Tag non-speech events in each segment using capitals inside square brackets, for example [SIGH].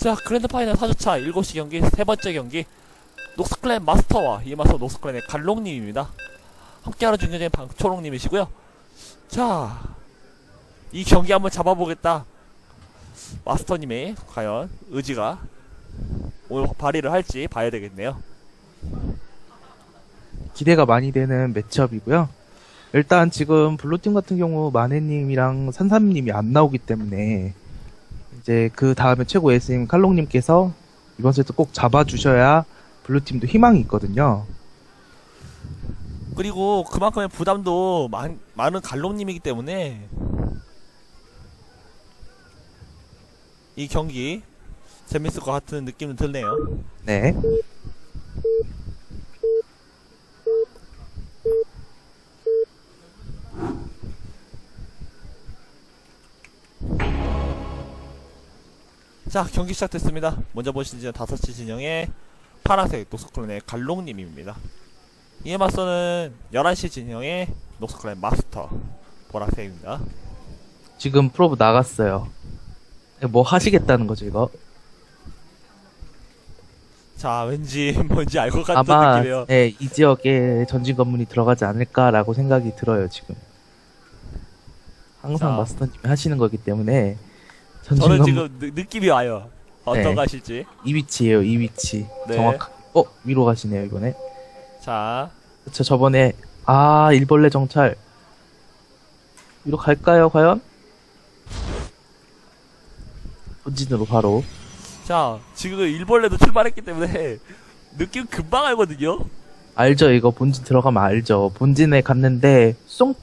자, 그랜드 파이널 4주차 7시 경기 세 번째 경기 녹스클랜 마스터와 이에 맞서 녹스클랜의 갈롱님입니다. 함께하는 중계자인 방초롱님이시고요. 자, 이 경기 한번 잡아보겠다. 마스터님의 과연 의지가 오늘 발휘를 할지 봐야 되겠네요. 기대가 많이 되는 매치업이고요. 일단 지금 블루팀 같은 경우 마네님이랑 산삼님이 안 나오기 때문에 이제 그 다음에 최고 SM 칼롱님께서 이번 세트 꼭 잡아주셔야 블루팀도 희망이 있거든요. 그리고 그만큼의 부담도 많, 많은 갈롱님이기 때문에 이 경기 재밌을 것 같은 느낌은 드네요. 네. 자 경기 시작됐습니다. 먼저 보신 진영 5시 진영의 파란색 녹스클랜의 갈롱님입니다. 이에 맞서는 11시 진영의 녹스클랜 마스터 보라색입니다. 지금 프로브 나갔어요. 뭐 하시겠다는 거죠, 이거? 자 왠지 뭔지 알 것 같은 아마 느낌이에요. 네, 이 지역에 전진 건물이 들어가지 않을까라고 생각이 들어요, 지금. 항상 자. 마스터님이 하시는 거기 때문에 저는 지금 느, 느낌이 와요. 어떤 네. 이 위치예요, 이 위치. 네. 정확. 어, 위로 가시네요, 이번에. 자 그쵸, 저번에, 아, 일벌레 정찰. 위로 갈까요, 과연? 본진으로 바로. 자, 지금 일벌레도 출발했기 때문에 [LAUGHS] 느낌 금방 알거든요. 알죠, 이거 본진 들어가면 알죠. 본진에 갔는데, 쏨,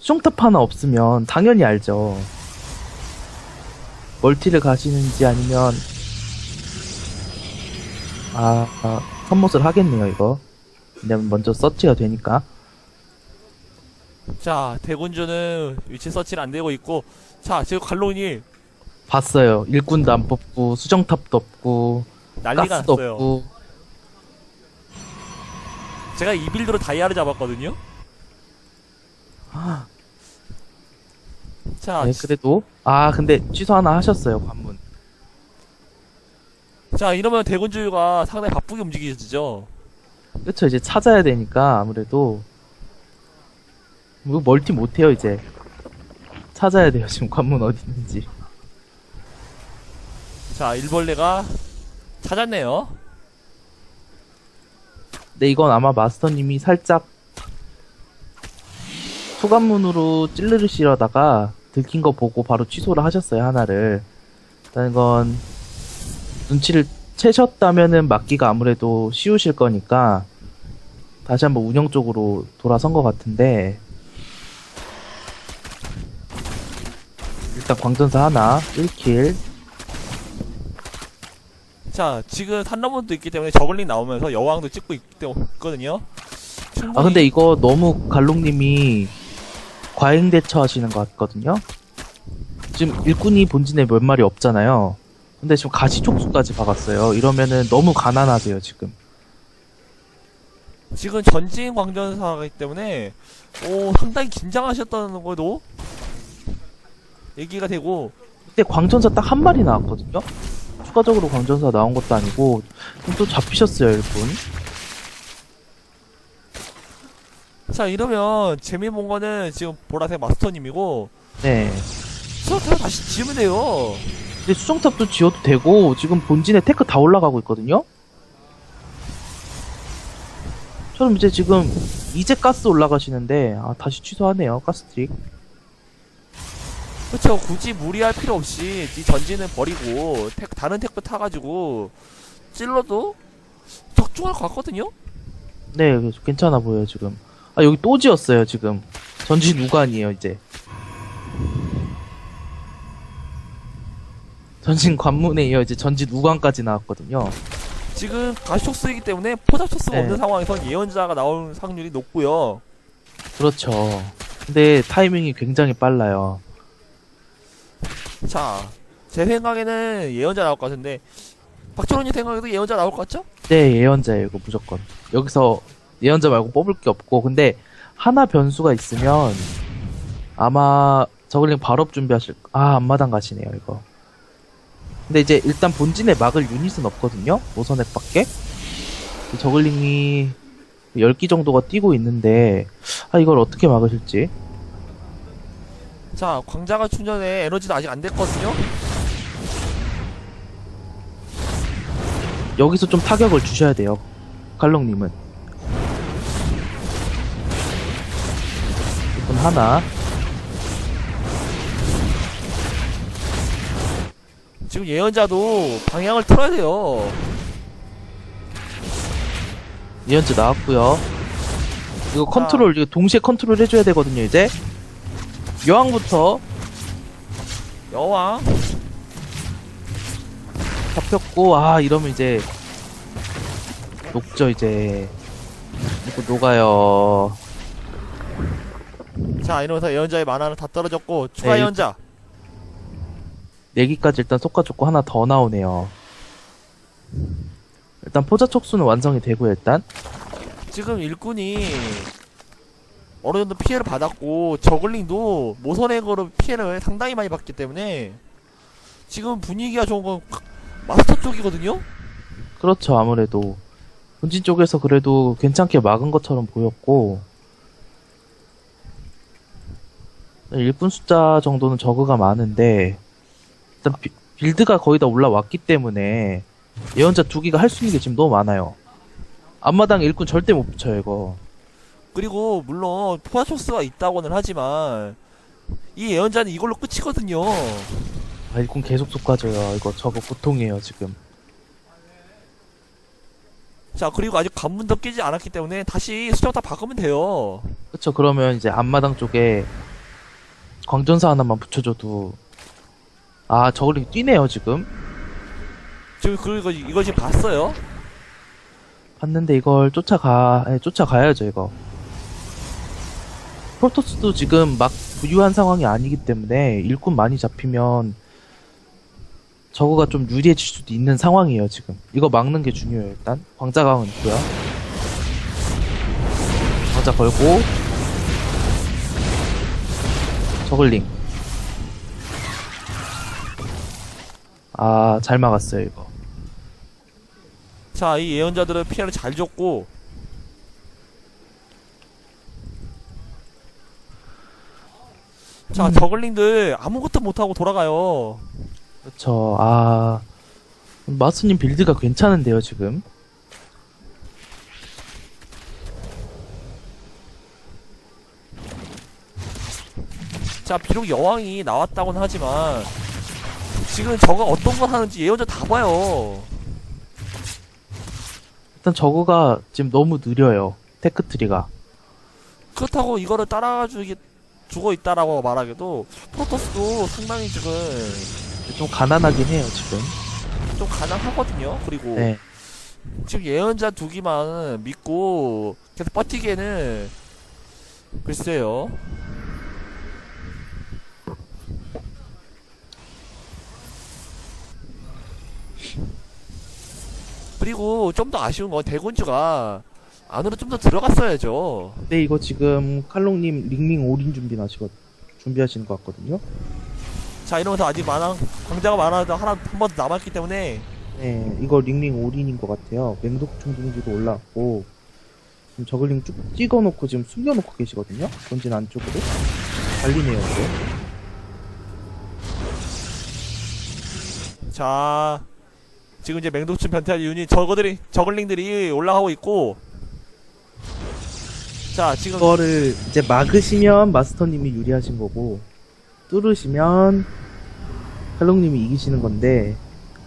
쏨탑 하나 없으면 당연히 알죠. 멀티를 가시는지 아니면, 아, 아 선못을 하겠네요, 이거. 왜냐면 먼저 서치가 되니까. 자, 대군주는 위치 서치를 안 되고 있고, 자, 지금 갈론이 봤어요. 일꾼도 안 뽑고, 수정탑도 없고, 난리가 가스도 났어요. 없고. 제가 이 빌드로 다이아를 잡았거든요. 자, 네, 그래도. 아, 근데 취소 하나 하셨어요, 관문. 자, 이러면 대군주가 상당히 바쁘게 움직이죠. 그쵸, 이제 찾아야 되니까, 아무래도. 뭐, 멀티 못해요, 이제. 찾아야 돼요, 지금 관문 어디 있는지. 자, 일벌레가 찾았네요. 근데 이건 아마 마스터님이 살짝 소관문으로 찌르시려다가 들킨 거 보고 바로 취소를 하셨어요 하나를. 일단 이건 눈치를 채셨다면은 막기가 아무래도 쉬우실 거니까 다시 한번 운영 쪽으로 돌아선 것 같은데. 일단 광전사 하나 1킬. 자, 지금 산러문도 있기 때문에 저글링 나오면서 여왕도 찍고 때문에 있거든요. 아 충분히 근데 이거 너무 갈롱님이 과잉 대처하시는 것 같거든요. 지금 일꾼이 본진에 몇 마리 없잖아요. 근데 지금 가시촉수까지 박았어요. 이러면은 너무 가난하세요 지금. 지금 전진 광전사이기 때문에 오 상당히 긴장하셨다는 것도 얘기가 되고 그때 광전사 딱 한 마리 나왔거든요. 추가적으로 광전사 나온 것도 아니고 또 잡히셨어요 일꾼. 자 이러면 재미 본 거는 지금 보라색 마스터님이고 네. 수학탑을 다시 지으면 돼요 근데 수정탑도 지어도 되고 지금 본진에 테크 다 올라가고 있거든요. 저는 이제 지금 이제 가스 올라가시는데 아 다시 취소하네요 가스 트릭. 그쵸 굳이 무리할 필요 없이 이 전진을 버리고 택, 다른 택도 타가지고 찔러도 적중할 것 같거든요 네, 그래서 괜찮아 보여요, 지금. 아, 여기 또 지었어요, 지금. 전진 우관이에요, 이제. 전진 관문에 이어 이제 전진 우관까지 나왔거든요. 지금 가시촉수이기 때문에 포잡촉수가 네. 없는 상황에선 예언자가 나올 확률이 높고요 그렇죠. 근데 타이밍이 굉장히 빨라요. 자 제 생각에는 예언자 나올 것 같은데 박철원님 생각에도 예언자 나올 것 같죠? 네, 예언자예요, 이거 무조건. 여기서 예언자 말고 뽑을 게 없고, 근데 하나 변수가 있으면 아마 저글링 발업 준비하실, 아, 앞마당 가시네요, 이거. 근데 이제 일단 본진에 막을 유닛은 없거든요. 노선액밖에. 저글링이 10기 정도가 뛰고 있는데 아 이걸 어떻게 막으실지. 자, 광자가 충전에 에너지도 아직 안 됐거든요. 여기서 좀 타격을 주셔야 돼요. 칼롱님은. 하나. 지금 예언자도 방향을 틀어야 돼요. 예언자 나왔고요. 이거 컨트롤 이거 동시에 컨트롤 해줘야 되거든요. 이제 여왕부터 여왕. 잡혔고 아 이러면 이제 녹죠 이제 이거 녹아요. 자, 이러면서 예언자의 만화는 다 떨어졌고 추가 네, 예언자. 내기까지 일단 쏟아줬고 하나 더 나오네요. 일단 포자 촉수는 완성이 되고요 일단 지금 일꾼이 어느 정도 피해를 받았고 저글링도 모선액으로 피해를 상당히 많이 받기 때문에 지금 분위기가 좋은 건 마스터 쪽이거든요. 그렇죠 아무래도 본진 쪽에서 그래도 괜찮게 막은 것처럼 보였고 일꾼 숫자 정도는 저그가 많은데 일단 비- 빌드가 거의 다 올라왔기 때문에 예언자 두 개가 할 수 있는 게 지금 너무 많아요 앞마당 일꾼 절대 못 붙여요 이거 그리고 물론 포아초스가 있다고는 하지만 이 예언자는 이걸로 끝이거든요. 아, 일꾼 계속 쏟아져요 이거 저거 고통이에요 지금 자 그리고 아직 관문도 끼지 않았기 때문에 다시 수정 다 바꾸면 돼요. 그쵸 그러면 이제 앞마당 쪽에 광전사 하나만 붙여줘도. 아 저걸링 뛰네요 지금. 지금 그리고 이거 지금 봤어요. 봤는데 이걸 쫓아가 예, 쫓아가야죠 이거. 프로토스도 지금 막 부유한 상황이 아니기 때문에 일꾼 많이 잡히면 저거가 좀 유리해질 수도 있는 상황이에요 지금. 이거 막는 게 중요해요 일단. 광자강은 있고요. 광자 걸고 저글링 아 잘 막았어요 이거 자 이 예언자들은 피해를 잘 줬고 자 음. 저글링들 아무것도 못하고 돌아가요. 그쵸, 아. 마스님 빌드가 괜찮은데요, 지금? 자 비록 여왕이 나왔다고는 하지만 지금 저가 어떤 걸 하는지 예언자 다 봐요. 일단 저거가 지금 너무 느려요. 테크트리가. 그렇다고 이거를 따라가 주기 주고 있다라고 말하기도 프로토스도 상당히 지금 좀 가난하긴 해요, 지금. 좀 가난하거든요. 그리고 네. 지금 예언자 두 기만 믿고 계속 버티기에는 글쎄요. 그리고 좀 더 아쉬운 건 대군주가 안으로 좀 더 들어갔어야죠. 근데 이거 지금 칼롱님 링링 올인 준비 나시거 준비하시는 것 같거든요. 자 이러면서 아직 많아 광자가 많아도 하나 한번더 남았기 때문에 네, 이거 링링 올인인 것 같아요. 맹독 충 동지도 올라왔고, 지금 저글링 쭉 찍어놓고 지금 숨겨놓고 계시거든요. 본진 안쪽으로. 달리네요, 이거. 자 지금 이제 맹독충 변태 유닛 저거들이 저글링들이 올라가고 있고. 자 지금 이거를 이제 막으시면 마스터님이 유리하신 거고 뚫으시면 칼롱님이 이기시는 건데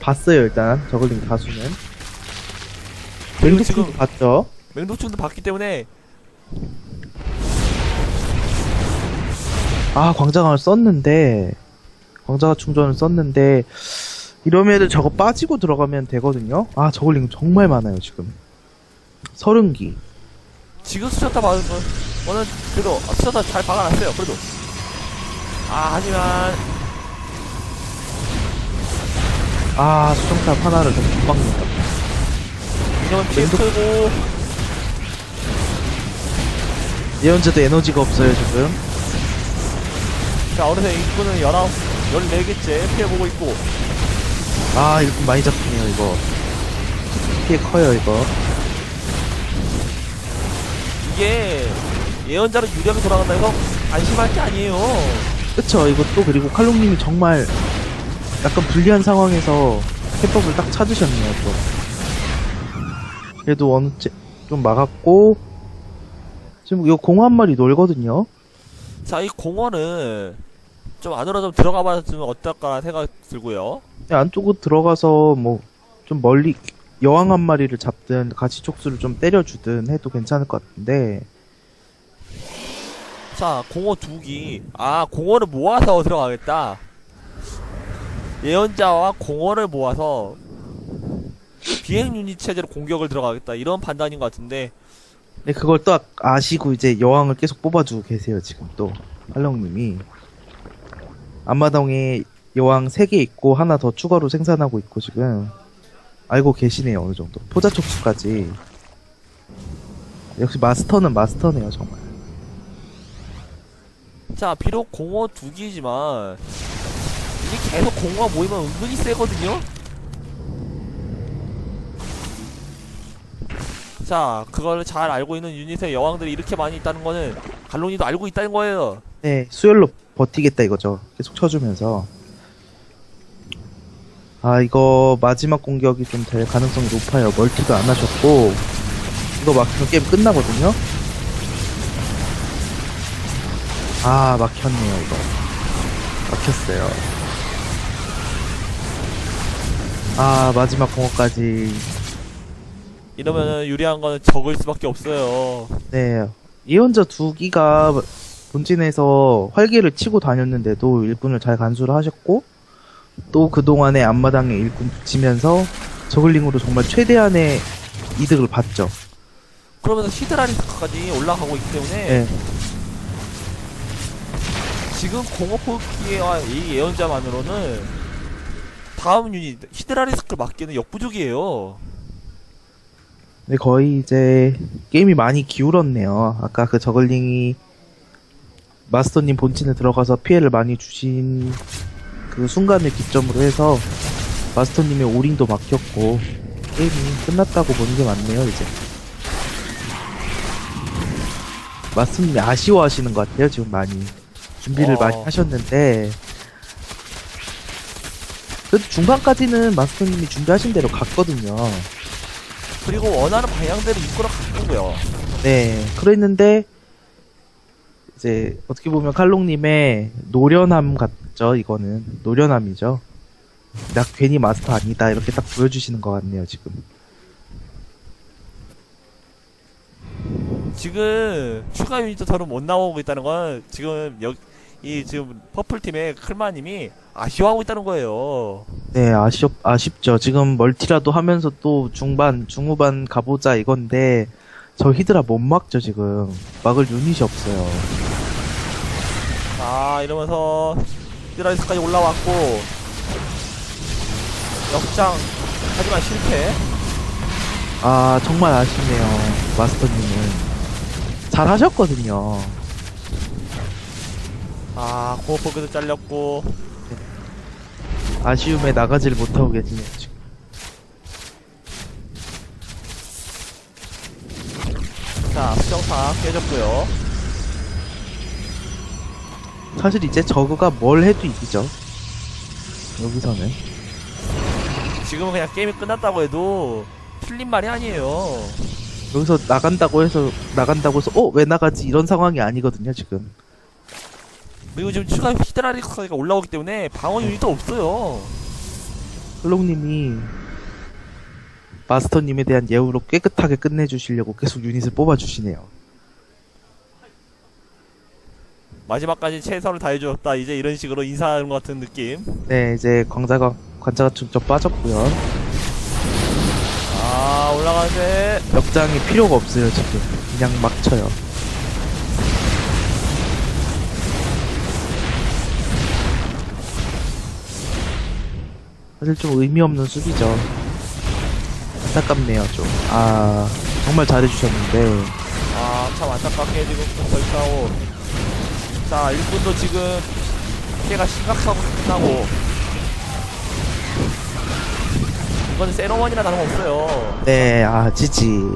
봤어요 일단 저글링 다수는. 맹독충도 지금- 봤죠? 맹독충도 봤기 때문에 아 광자강을 썼는데 광자가 충전을 썼는데 이러면은 저거 빠지고 들어가면 되거든요. 아 저글링 정말 많아요 지금. 서른 기. 지금 수쳤다 받은 거는 그래도 수쳤다 잘 박아놨어요 그래도. 아 하지만. 아 수정탑 하나를 좀 못 박는다. 이러면 피해 맹독- 크고 예언자도 에너지가 없어요 지금. 자 어느새 인구는 19, 14개째 피해보고 있고 아 일꾼 많이 잡히네요 이거. 피해 커요 이거. 이게 예언자로 유리하게 돌아간다 해서 안심할 게 아니에요. 그쵸 이것도 그리고 칼롱님이 정말 약간 불리한 상황에서 해법을 딱 찾으셨네요 또. 그래도 째- 좀 막았고. 지금 이거 공 한 마리 놀거든요. 자, 이 공원은 좀 안으로 좀 들어가 봤으면 어떨까 생각 들고요. 그냥 안쪽으로 들어가서 뭐 좀 멀리 여왕 한 마리를 잡든 같이 촉수를 좀 때려주든 해도 괜찮을 것 같은데 자, 공원 두기. 아, 공원을 모아서 들어가겠다. 예언자와 공원을 모아서 비행 유닛 체제로 공격을 들어가겠다. 이런 판단인 것 같은데. 근데 그걸 또 아- 아시고 이제 여왕을 계속 뽑아주고 계세요 지금 또 할렁님이 앞마당에 여왕 3개 있고 하나 더 추가로 생산하고 있고 지금 알고 계시네요 어느 정도 포자 촉수까지 역시 마스터는 마스터네요 정말 자, 비록 공원 두기지만 이게 계속 공원 모이면 은근히 세거든요. 자, 그걸 잘 알고 있는 유닛의 여왕들이 이렇게 많이 있다는 거는 갈론이도 알고 있다는 거예요. 네 수혈로 버티겠다 이거죠. 계속 쳐주면서. 아 이거 마지막 공격이 좀 될 가능성이 높아요. 멀티도 안 하셨고. 이거 막히면 게임 끝나거든요? 아 막혔네요 이거. 막혔어요. 아 마지막 공격까지. 이러면은 유리한 거는 적을 수밖에 없어요. 네. 예언자 두 기가 본진에서 활기를 치고 다녔는데도 일꾼을 잘 간수를 하셨고 또 그동안에 앞마당에 일꾼 붙이면서 저글링으로 정말 최대한의 이득을 봤죠. 그러면서 히드라리스크까지 올라가고 있기 때문에 네. 지금 공업포기와 이 예언자만으로는 다음 유닛 히드라리스크를 막기는 역부족이에요. 근데 거의 이제 게임이 많이 기울었네요. 아까 그 저글링이 마스터님 본진에 들어가서 피해를 많이 주신 그 순간을 기점으로 해서 마스터님의 오링도 막혔고 게임이 끝났다고 보는 게 맞네요 이제. 마스터님이 아쉬워하시는 것 같아요 지금 많이 준비를 어. 많이 하셨는데 그래도 중반까지는 마스터님이 준비하신 대로 갔거든요. 그리고 원하는 방향대로 이끌어 갔고요. 네, 그랬는데 이제 어떻게 보면 칼롱님의 노련함 같죠. 이거는 노련함이죠. 나 괜히 마스터 아니다 이렇게 딱 보여주시는 것 같네요 지금. 지금 추가 유닛도 더는 못 나오고 있다는 건 지금 여, 이 지금 퍼플 팀의 클마님이 아쉬워하고 있다는 거예요. 네, 아쉽 아쉽죠. 지금 멀티라도 하면서 또 중반 중후반 가보자 이건데 저 히드라 못 막죠 지금. 막을 유닛이 없어요. 아 이러면서 히드라리스까지 올라왔고 역장 하지만 실패. 아 정말 아쉽네요 마스터님은. 잘 하셨거든요. 아 고어포크도 잘렸고 아쉬움에 나가지를 못하고 계시네요 지금. 자 수정사 깨졌고요. 사실 이제 저그가 뭘 해도 이기죠. 여기서는. 지금은 그냥 게임이 끝났다고 해도 틀린 말이 아니에요. 여기서 나간다고 해서, 나간다고 해서, 어, 왜 나가지? 이런 상황이 아니거든요, 지금. 그리고 지금 추가 히드라리스가 올라오기 때문에 방어 유닛도 없어요. 흘롱님이 마스터님에 대한 예우로 깨끗하게 끝내주시려고 계속 유닛을 뽑아주시네요. 마지막까지 최선을 다해주었다. 이제 이런 식으로 인사하는 것 같은 느낌. 네, 이제 광자가, 관자가 좀, 좀 빠졌고요. 아 올라가는데 역장이 필요가 없어요, 지금. 그냥 막 쳐요. 사실 좀 의미 없는 수비죠. 안타깝네요, 좀. 아, 정말 잘해주셨는데. 아 참 안타깝게 지금 벌싸고 자, 1분도 지금 피해가 심각하고 끝나고 이건 세로원이나 다름없어요. 네, 아, 지지.